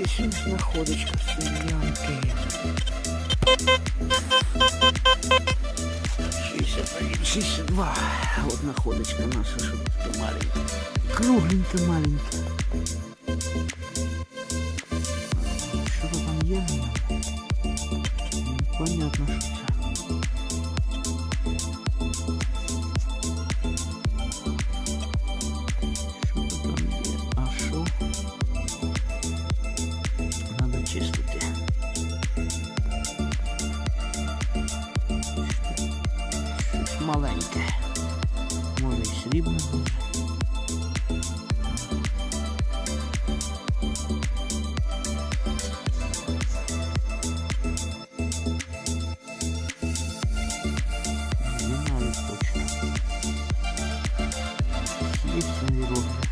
Якась находочка селянки. 61, 62. От находочка наша, що таке маленька. Кругленька маленька. Що то там є? Понятно, що маленьке. Може і срібне. Есть он вероятно.